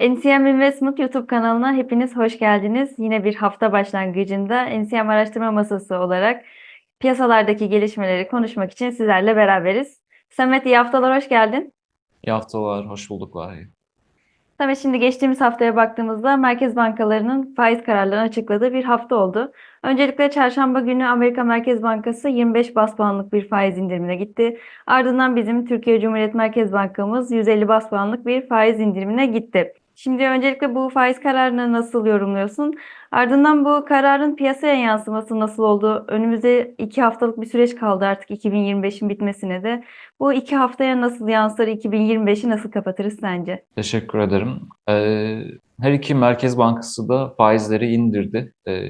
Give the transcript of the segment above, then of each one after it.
NCM Investment YouTube kanalına hepiniz hoş geldiniz. Yine bir hafta başlangıcında NCM Araştırma Masası olarak piyasalardaki gelişmeleri konuşmak için sizlerle beraberiz. Samet iyi haftalar, hoş geldin. İyi haftalar, hoş bulduk Vahiy. Samet şimdi geçtiğimiz haftaya baktığımızda merkez bankalarının faiz kararlarını açıkladığı bir hafta oldu. Öncelikle çarşamba günü Amerika Merkez Bankası 25 bas puanlık bir faiz indirimine gitti. Ardından bizim Türkiye Cumhuriyet Merkez Bankamız 150 bas puanlık bir faiz indirimine gitti. Şimdi öncelikle bu faiz kararını nasıl yorumluyorsun? Ardından bu kararın piyasaya yansıması nasıl oldu? Önümüzde iki haftalık bir süreç kaldı artık 2025'in bitmesine de. Bu iki haftaya nasıl yansır, 2025'i nasıl kapatırız sence? Teşekkür ederim. Ee, her iki merkez bankası da faizleri indirdi. Ee,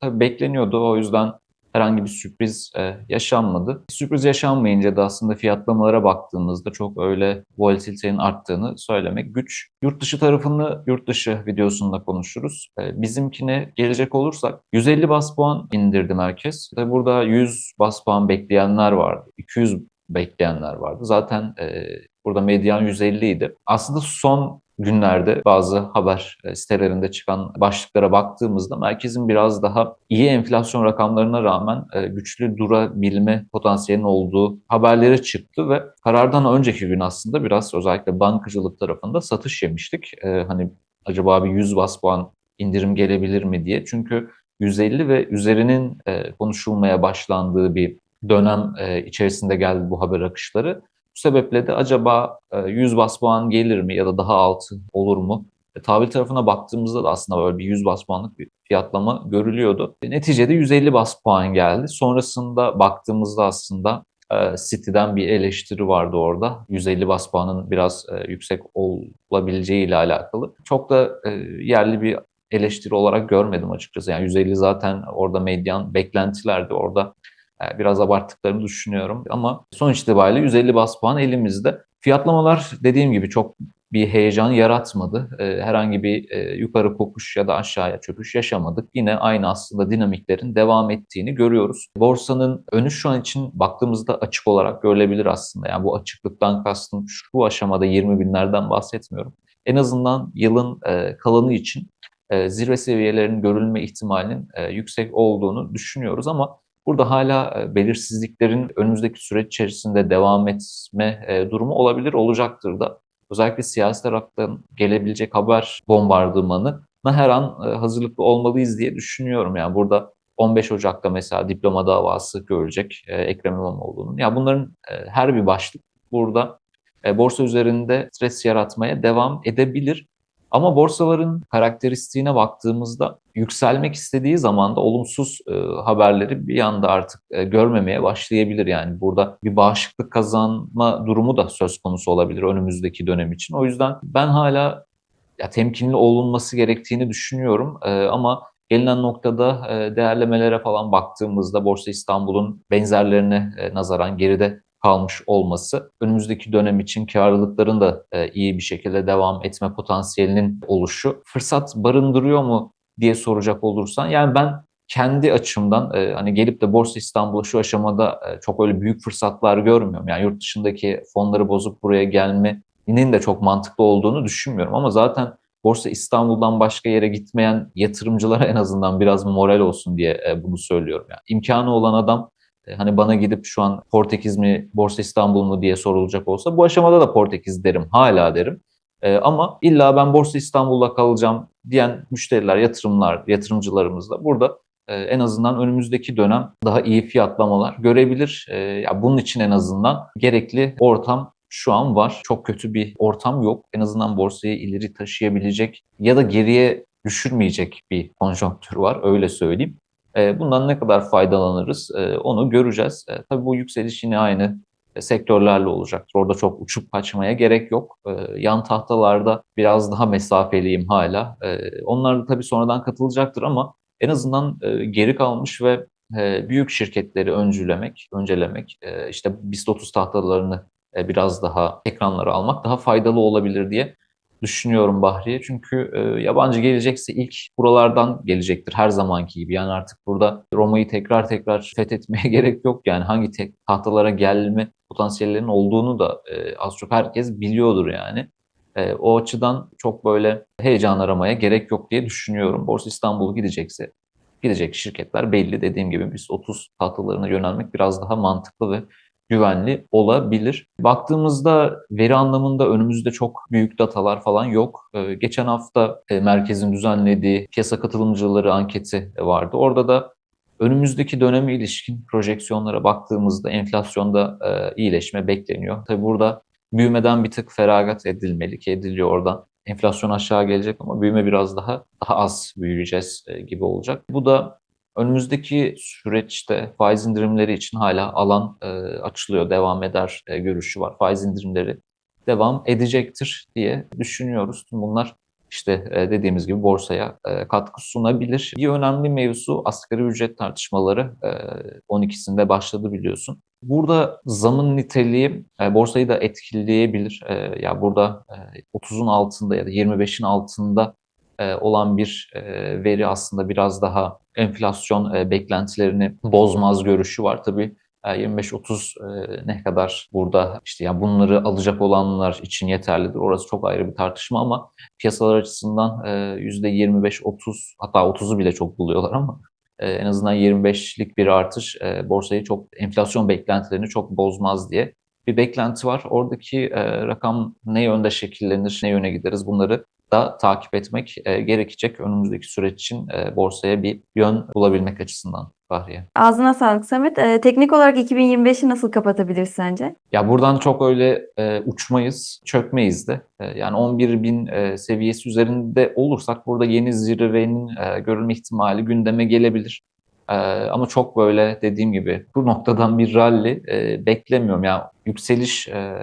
tabii bekleniyordu, o yüzden herhangi bir sürpriz e, yaşanmadı. Sürpriz yaşanmayınca da aslında fiyatlamalara baktığımızda çok öyle volatilitenin arttığını söylemek güç. Yurt dışı tarafını yurt dışı videosunda konuşuruz. Ee, bizimkine gelecek olursak 150 bas puan indirdi merkez. Tabii burada 100 bas puan bekleyenler vardı. 200 bekleyenler vardı. Zaten e, burada medyan 150 idi. Aslında son günlerde bazı haber e, sitelerinde çıkan başlıklara baktığımızda merkezin biraz daha iyi enflasyon rakamlarına rağmen e, güçlü durabilme potansiyelinin olduğu haberleri çıktı ve karardan önceki gün aslında biraz özellikle bankacılık tarafında satış yemiştik. E, hani acaba bir 100 bas puan indirim gelebilir mi diye. Çünkü 150 ve üzerinin konuşulmaya başlandığı bir dönem içerisinde geldi bu haber akışları. Bu sebeple de acaba 100 e, bas puan gelir mi ya da daha altı olur mu? E, tahvil tarafına baktığımızda da aslında böyle bir 100 bas puanlık bir fiyatlama görülüyordu. E, neticede 150 bas puan geldi. Sonrasında baktığımızda aslında e, City'den bir eleştiri vardı orada. 150 bas puanın biraz e, yüksek olabileceği ile alakalı. Çok da e, yerli bir eleştiri olarak görmedim açıkçası. Yani 150 zaten orada medyan beklentilerdi. Orada biraz abarttıklarını düşünüyorum. Ama sonuç itibariyle 150 bas puan elimizde. Fiyatlamalar dediğim gibi çok bir heyecan yaratmadı. E, herhangi bir e, yukarı kopuş ya da aşağıya çöküş yaşamadık. Yine aynı aslında dinamiklerin devam ettiğini görüyoruz. Borsanın önü şu an için baktığımızda açık olarak görülebilir aslında. Yani bu açıklıktan kastım şu aşamada 20 binlerden bahsetmiyorum. En azından yılın kalanı için zirve seviyelerinin görülme ihtimalinin yüksek olduğunu düşünüyoruz ama Burada hala e, belirsizliklerin önümüzdeki süreç içerisinde devam etme e, durumu olabilir, olacaktır da. Özellikle siyasi taraftan gelebilecek haber bombardımanı her an e, hazırlıklı olmalıyız diye düşünüyorum. Yani burada 15 Ocak'ta mesela diploma davası görecek Ekrem İmamoğlu'nun. Ya bunların her bir başlık burada borsa üzerinde stres yaratmaya devam edebilir. Ama borsaların karakteristiğine baktığımızda yükselmek istediği zaman da olumsuz e, haberleri bir anda artık e, görmemeye başlayabilir. Yani burada bir bağışıklık kazanma durumu da söz konusu olabilir önümüzdeki dönem için. O yüzden ben hala ya, temkinli olunması gerektiğini düşünüyorum. E, ama gelinen noktada e, değerlemelere falan baktığımızda Borsa İstanbul'un benzerlerine e, nazaran geride kalmış olması önümüzdeki dönem için karlılıkların da e, iyi bir şekilde devam etme potansiyelinin oluşu fırsat barındırıyor mu diye soracak olursan yani ben kendi açımdan e, hani gelip de Borsa İstanbul'a şu aşamada e, çok öyle büyük fırsatlar görmüyorum. Yani yurt dışındaki fonları bozup buraya gelmenin de çok mantıklı olduğunu düşünmüyorum ama zaten Borsa İstanbul'dan başka yere gitmeyen yatırımcılara en azından biraz moral olsun diye bunu söylüyorum. Yani imkanı olan adam hani bana gidip şu an Portekiz mi, Borsa İstanbul mu diye sorulacak olsa bu aşamada da Portekiz derim, hala derim. E, ama illa ben Borsa İstanbul'da kalacağım diyen müşteriler, yatırımlar, yatırımcılarımız da burada e, en azından önümüzdeki dönem daha iyi fiyatlamalar görebilir. E, ya bunun için en azından gerekli ortam şu an var. Çok kötü bir ortam yok. En azından borsayı ileri taşıyabilecek ya da geriye düşürmeyecek bir konjonktür var öyle söyleyeyim. E, bundan ne kadar faydalanırız e, onu göreceğiz. E, tabii bu yükseliş yine aynı sektörlerle olacaktır. Orada çok uçup kaçmaya gerek yok. Yan tahtalarda biraz daha mesafeliyim hala. Onlar da tabii sonradan katılacaktır ama en azından geri kalmış ve büyük şirketleri öncülemek, öncelemek, işte BIST 30 tahtalarını biraz daha ekranlara almak daha faydalı olabilir diye düşünüyorum Bahriye. Çünkü e, yabancı gelecekse ilk buralardan gelecektir her zamanki gibi. Yani artık burada Roma'yı tekrar tekrar fethetmeye gerek yok. Yani hangi tek tahtalara gelme potansiyellerinin olduğunu da e, az çok herkes biliyordur yani. E, o açıdan çok böyle heyecan aramaya gerek yok diye düşünüyorum. Borsa İstanbul gidecekse gidecek şirketler belli. Dediğim gibi biz 30 tahtalarına yönelmek biraz daha mantıklı ve güvenli olabilir. Baktığımızda veri anlamında önümüzde çok büyük datalar falan yok. Ee, geçen hafta e, merkezin düzenlediği piyasa katılımcıları anketi vardı. Orada da önümüzdeki döneme ilişkin projeksiyonlara baktığımızda enflasyonda e, iyileşme bekleniyor. Tabi burada büyümeden bir tık feragat edilmeli ki ediliyor oradan. Enflasyon aşağı gelecek ama büyüme biraz daha daha az büyüyeceğiz e, gibi olacak. Bu da önümüzdeki süreçte faiz indirimleri için hala alan e, açılıyor, devam eder e, görüşü var. Faiz indirimleri devam edecektir diye düşünüyoruz. Tüm bunlar işte e, dediğimiz gibi borsaya e, katkı sunabilir. Bir önemli mevzu asgari ücret tartışmaları e, 12'sinde başladı biliyorsun. Burada zamın niteliği e, borsayı da etkileyebilir. E, ya burada e, 30'un altında ya da 25'in altında e, olan bir e, veri aslında biraz daha enflasyon e, beklentilerini bozmaz görüşü var. Tabii e, 25-30 e, ne kadar burada işte yani bunları alacak olanlar için yeterlidir. Orası çok ayrı bir tartışma ama piyasalar açısından e, %25-30 hatta 30'u bile çok buluyorlar ama en azından 25'lik bir artış borsayı çok enflasyon beklentilerini çok bozmaz diye bir beklenti var. Oradaki rakam ne yönde şekillenir, ne yöne gideriz bunları da takip etmek e, gerekecek önümüzdeki süreç için e, borsaya bir yön bulabilmek açısından Fahriye. Ağzına sağlık Samet. Ee, teknik olarak 2025'i nasıl kapatabiliriz sence? Ya buradan çok öyle e, uçmayız, çökmeyiz de. E, yani 11 bin e, seviyesi üzerinde olursak burada yeni zirvenin e, görülme ihtimali gündeme gelebilir. E, ama çok böyle dediğim gibi bu noktadan bir rally e, beklemiyorum. Yani yükseliş e,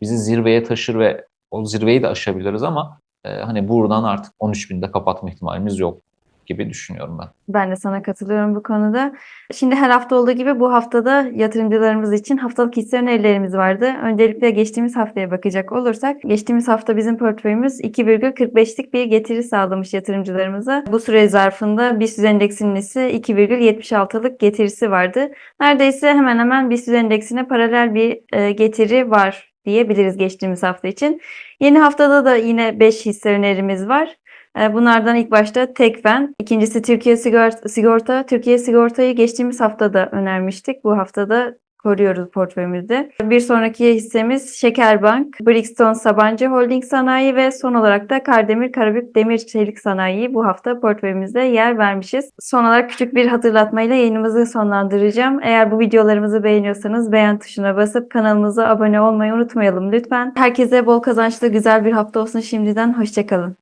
bizi zirveye taşır ve o zirveyi de aşabiliriz ama e, hani buradan artık 13 binde kapatma ihtimalimiz yok gibi düşünüyorum ben. Ben de sana katılıyorum bu konuda. Şimdi her hafta olduğu gibi bu haftada yatırımcılarımız için haftalık hisse önerilerimiz vardı. Öncelikle geçtiğimiz haftaya bakacak olursak, geçtiğimiz hafta bizim portföyümüz 2,45'lik bir getiri sağlamış yatırımcılarımıza. Bu süre zarfında BIST endeksinin ise 2,76'lık getirisi vardı. Neredeyse hemen hemen BIST endeksine paralel bir e, getiri var diyebiliriz geçtiğimiz hafta için. Yeni haftada da yine 5 hisse önerimiz var. E, Bunlardan ilk başta Tekfen, ikincisi Türkiye Sigorta, Sigorta. Türkiye Sigorta'yı geçtiğimiz haftada önermiştik. Bu haftada koruyoruz portföyümüzde. Bir sonraki hissemiz Şekerbank, Brixton Sabancı Holding Sanayi ve son olarak da Kardemir Karabük Demir Çelik Sanayi bu hafta portföyümüzde yer vermişiz. Son olarak küçük bir hatırlatmayla yayınımızı sonlandıracağım. Eğer bu videolarımızı beğeniyorsanız beğen tuşuna basıp kanalımıza abone olmayı unutmayalım lütfen. Herkese bol kazançlı güzel bir hafta olsun şimdiden. Hoşçakalın.